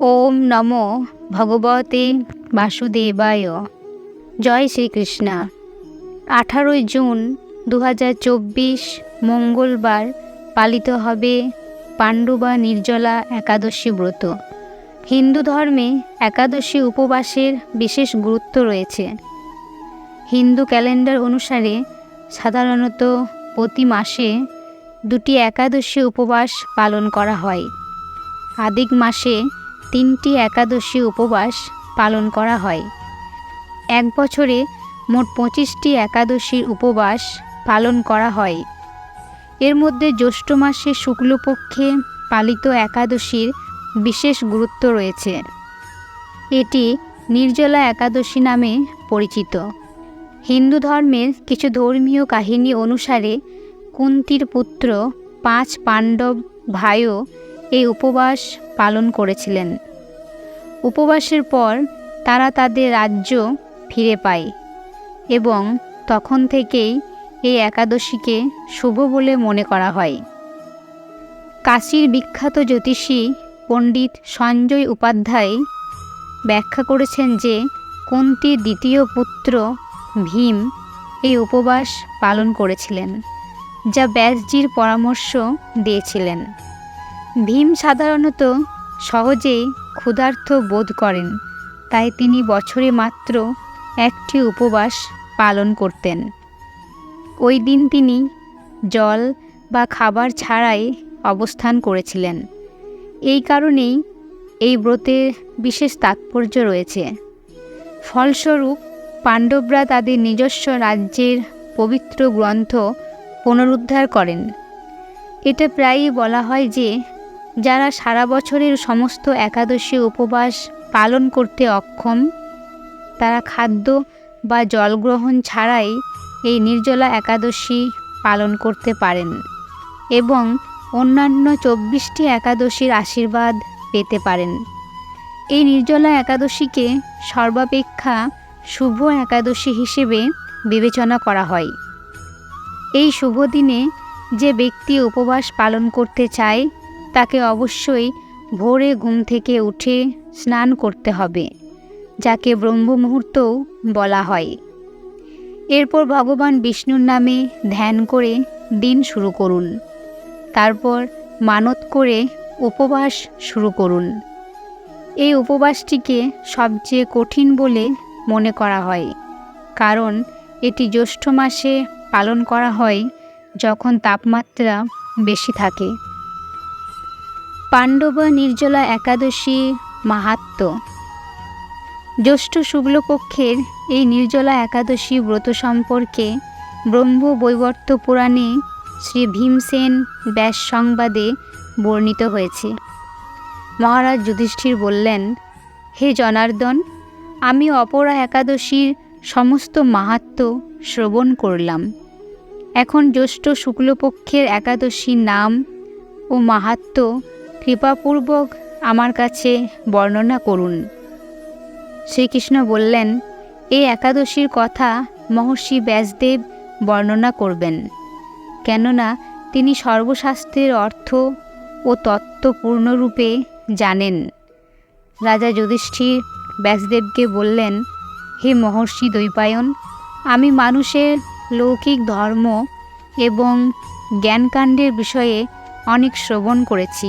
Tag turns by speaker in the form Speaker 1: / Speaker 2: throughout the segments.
Speaker 1: ওম নমো ভগবতে বাসুদেবায়। জয় শ্রীকৃষ্ণা। আঠারোই জুন দু হাজার চব্বিশ মঙ্গলবার পালিত হবে পাণ্ডবা নির্জলা একাদশী ব্রত। হিন্দু ধর্মে একাদশী উপবাসের বিশেষ গুরুত্ব রয়েছে। হিন্দু ক্যালেন্ডার অনুসারে সাধারণত প্রতি মাসে দুটি একাদশী উপবাস পালন করা হয়। আদিক মাসে তিনটি একাদশী উপবাস পালন করা হয়। এক বছরে মোট পঁচিশটি একাদশীর উপবাস পালন করা হয়। এর মধ্যে জ্যৈষ্ঠ মাসে শুক্লপক্ষে পালিত একাদশীর বিশেষ গুরুত্ব রয়েছে। এটি নির্জলা একাদশী নামে পরিচিত। হিন্দু ধর্মের কিছু ধর্মীয় কাহিনী অনুসারে কুন্তির পুত্র পাঁচ পাণ্ডব ভাইও এই উপবাস পালন করেছিলেন। উপবাসের পর তারা তাদের রাজ্য ফিরে পায় এবং তখন থেকেই এই একাদশীকে শুভ বলে মনে করা হয়। কাশীর বিখ্যাত জ্যোতিষী পণ্ডিত সঞ্জয় উপাধ্যায় ব্যাখ্যা করেছেন যে কুন্তির দ্বিতীয় পুত্র ভীম এই উপবাস পালন করেছিলেন, যা ব্যাসজির পরামর্শ দিয়েছিলেন। ভীম সাধারণত সহজেই ক্ষুধার্ত বোধ করেন, তাই তিনি বছরে মাত্র একটি উপবাস পালন করতেন। ওই দিন তিনি জল বা খাবার ছাড়াই অবস্থান করেছিলেন। এই কারণেই এই ব্রতের বিশেষ তাৎপর্য রয়েছে। ফলস্বরূপ, পাণ্ডবরা তাদের নিজস্ব রাজ্যের পবিত্র গ্রন্থ পুনরুদ্ধার করেন। এটা প্রায়ই বলা হয় যে যারা সারা বছরের সমস্ত একাদশী উপবাস পালন করতে অক্ষম, তারা খাদ্য বা জল গ্রহণ ছাড়াই এই নির্জলা একাদশী পালন করতে পারেন এবং অন্যান্য চব্বিশটি একাদশীর আশীর্বাদ পেতে পারেন। এই নির্জলা একাদশীকে সর্বাপেক্ষা শুভ একাদশী হিসেবে বিবেচনা করা হয়। এই শুভ দিনে যে ব্যক্তি উপবাস পালন করতে চায় তাকে অবশ্যই ভোরে ঘুম থেকে উঠে স্নান করতে হবে, যাকে ব্রহ্ম মুহূর্তও বলা হয়। এরপর ভগবান বিষ্ণুর নামে ধ্যান করে দিন শুরু করুন। তারপর মানত করে উপবাস শুরু করুন। এই উপবাসটিকে সবচেয়ে কঠিন বলে মনে করা হয়, কারণ এটি জ্যৈষ্ঠ মাসে পালন করা হয় যখন তাপমাত্রা বেশি থাকে। পাণ্ডবা নির্জলা একাদশী মাহাত্ম। জ্যৈষ্ঠ শুক্লপক্ষের এই নির্জলা একাদশী ব্রত সম্পর্কে ব্রহ্ম বৈবর্ত পুরাণে শ্রী ভীমসেন ব্যাস সংবাদে বর্ণিত হয়েছে। মহারাজ যুধিষ্ঠির বললেন, হে জনার্দন, আমি অপরা একাদশীর সমস্ত মাহাত্ম শ্রবণ করলাম। এখন জ্যৈষ্ঠ শুক্লপক্ষের একাদশীর নাম ও মাহাত্ম কৃপাপূর্বক আমার কাছে বর্ণনা করুন। শ্রীকৃষ্ণ বললেন এই একাদশীর কথা মহর্ষি ব্যাসদেব বর্ণনা করবেন। কেননা তিনি সর্বশাস্ত্রের অর্থ ও তত্ত্ব পূর্ণরূপে জানেন। রাজা যুধিষ্ঠির ব্যাসদেবকে বললেন, হে মহর্ষি দ্বৈপায়ন, আমি মানুষের লৌকিক ধর্ম এবং জ্ঞানকাণ্ডের বিষয়ে অনেক শ্রবণ করেছি।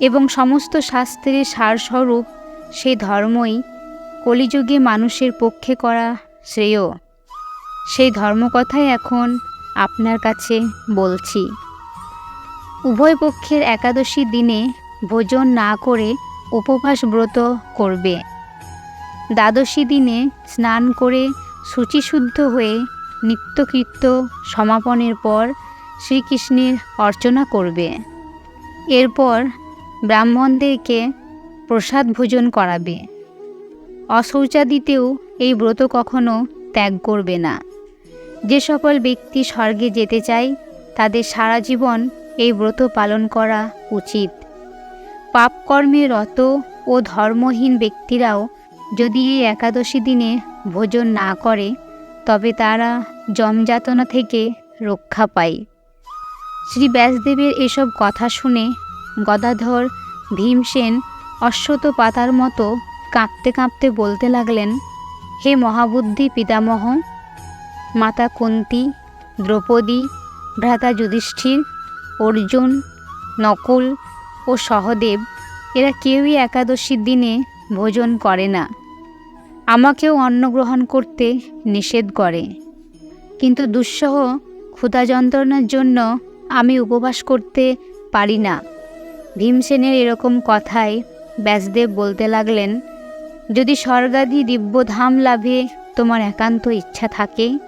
Speaker 1: এবং সমস্ত শাস্ত্রের সারস্বরূপ সেই ধর্মই কলিযুগে মানুষের পক্ষে করা শ্রেয়। সেই ধর্মকথাই এখন আপনার কাছে বলছি। উভয় পক্ষের একাদশী দিনে ভোজন না করে উপবাস ব্রত করবে। দ্বাদশী দিনে স্নান করে শুচিশুদ্ধ হয়ে নিত্যকৃত্য সমাপনের পর শ্রীকৃষ্ণের অর্চনা করবে। এরপর ব্রাহ্মণদেরকে প্রসাদ ভোজন করাবে। অশৌচাদিতেও এই ব্রত কখনো ত্যাগ করবে না। যে সকল ব্যক্তি স্বর্গে যেতে চায়, তাদের সারা জীবন এই ব্রত পালন করা উচিত। পাপকর্মে রত ও ধর্মহীন ব্যক্তিরাও যদি এই একাদশী দিনে ভোজন না করে, তবে তারা জমযাতনা থেকে রক্ষা পায়। শ্রী ব্যাসদেবের এসব কথা শুনে গদাধর, ভীমসেন অশ্বত পাতার মতো কাঁপতে কাঁপতে বলতে লাগলেন, হে মহাবুদ্ধি পিতামহ, মাতা কুন্তি, দ্রৌপদী, ভ্রাতা যুধিষ্ঠির, অর্জুন, নকুল ও সহদেব, এরা কেউই একাদশীর দিনে ভোজন করে না। আমাকেও অন্ন গ্রহণ করতে নিষেধ করে। কিন্তু দুঃসহ ক্ষুধা যন্ত্রণার জন্য আমি উপবাস করতে পারি না। ভীমসেনের এরকম কথায় ব্যাসদেব বলতে লাগলেন, যদি স্বর্গাদি দিব্যধাম লাভে তোমার একান্ত ইচ্ছা থাকে,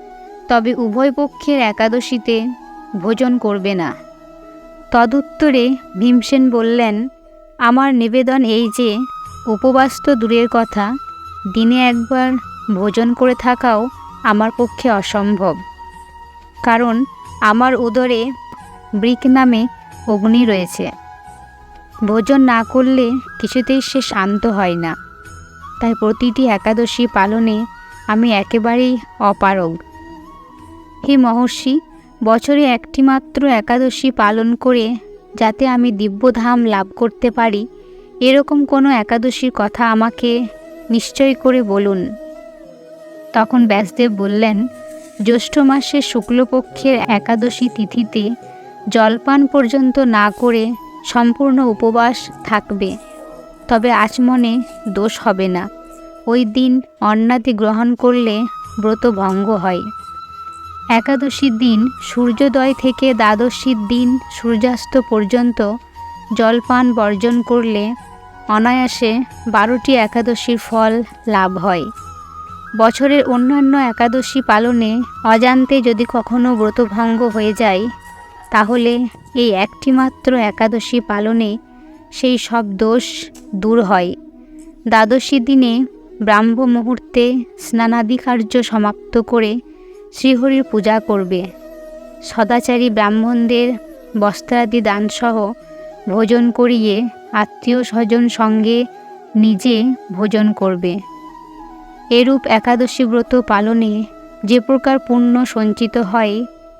Speaker 1: তবে উভয় পক্ষের একাদশীতে ভোজন করবে না। তদুত্তরে ভীমসেন বললেন, আমার নিবেদন এই যে, উপবাস তো দূরের কথা, দিনে একবার ভোজন করে থাকাও আমার পক্ষে অসম্ভব। কারণ আমার উদরে ব্রিক নামে অগ্নি রয়েছে। ভোজন না করলে কিছুতেই সে শান্ত হয় না। তাই প্রতিটি একাদশী পালনে আমি একেবারেই অপারগ। হে মহর্ষি, বছরে একটি মাত্র একাদশী পালন করে যাতে আমি দিব্যধাম লাভ করতে পারি, এরকম কোনো একাদশীর কথা আমাকে নিশ্চয় করে বলুন। তখন ব্যাসদেব বললেন, জ্যৈষ্ঠ মাসের শুক্লপক্ষের একাদশী তিথিতে জলপান পর্যন্ত না করে সম্পূর্ণ উপবাস থাকবে, তবে আচমনে দোষ হবে না। ওই দিন অন্নাদি গ্রহণ করলে ব্রত ভঙ্গ হয়। একাদশীর দিন, সূর্যোদয় থেকে দ্বাদশীর দিন সূর্যাস্ত পর্যন্ত জলপান বর্জন করলে অনায়াসে বারোটি একাদশীর ফল লাভ হয়। বছরের অন্যান্য একাদশী পালনে অজান্তে যদি কখনো ব্রতভঙ্গ হয়ে যায় তাহলে এই একটিমাত্র একাদশী পালনে সেই সব দোষ দূর হয়। দ্বাদশী দিনে ব্রাহ্ম মুহূর্তে স্নানাদি কার্য সমাপ্ত করে শ্রীহরির পূজা করবে। সদাচারী ব্রাহ্মণদের বস্ত্রাদি দানসহ ভোজন করিয়ে আত্মীয় স্বজন সঙ্গে নিজে ভোজন করবে। এরূপ একাদশী ব্রত পালনে যে প্রকার পুণ্য সঞ্চিত হয়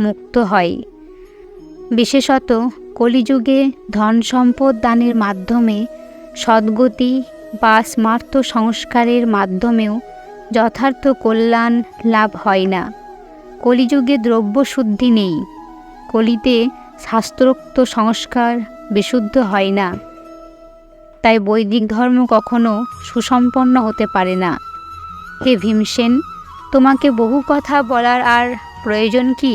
Speaker 1: মুক্ত হয়। বিশেষত কলিযুগে ধন সম্পদ দানের মাধ্যমে সদ্গতি বা স্মার্ত সংস্কারের মাধ্যমেও যথার্থ কল্যাণ লাভ হয় না। কলিযুগে দ্রব্য শুদ্ধি নেই। কলিতে শাস্ত্রোক্ত সংস্কার বিশুদ্ধ হয় না। তাই বৈদিক ধর্ম কখনো সুসম্পন্ন হতে পারে না। হে ভীমসেন, তোমাকে বহু কথা বলার আর প্রয়োজন কি?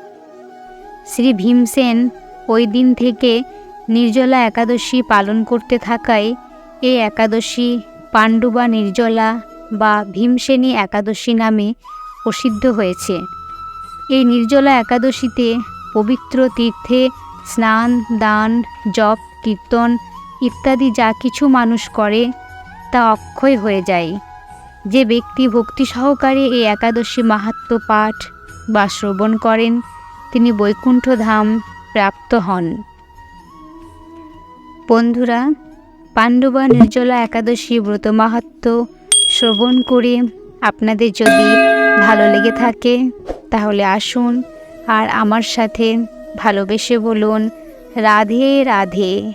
Speaker 1: শ্রী ভীমসেন ওই দিন থেকে নির্জলা একাদশী পালন করতে থাকায় এই একাদশী পাণ্ডুবা নির্জলা বা ভীমসেনী একাদশী নামে প্রসিদ্ধ হয়েছে। এই নির্জলা একাদশীতে পবিত্র তীর্থে স্নান, দান, জপ, কীর্তন ইত্যাদি যা কিছু মানুষ করে তা অক্ষয় হয়ে যায়। যে ব্যক্তি ভক্তি সহকারে এই একাদশী মাহাত্ম পাঠ বা শ্রবণ করেন তিনি বৈকুণ্ঠ ধাম প্রাপ্ত হন। বন্ধুরা, পাণ্ডবা নির্জলা একাদশী ব্রত মাহাত্ম শ্রবণ করে আপনাদের যদি ভালো লেগে থাকে, তাহলে আসুন আর আমার সাথে ভালোবেসে বলুন, রাধে রাধে।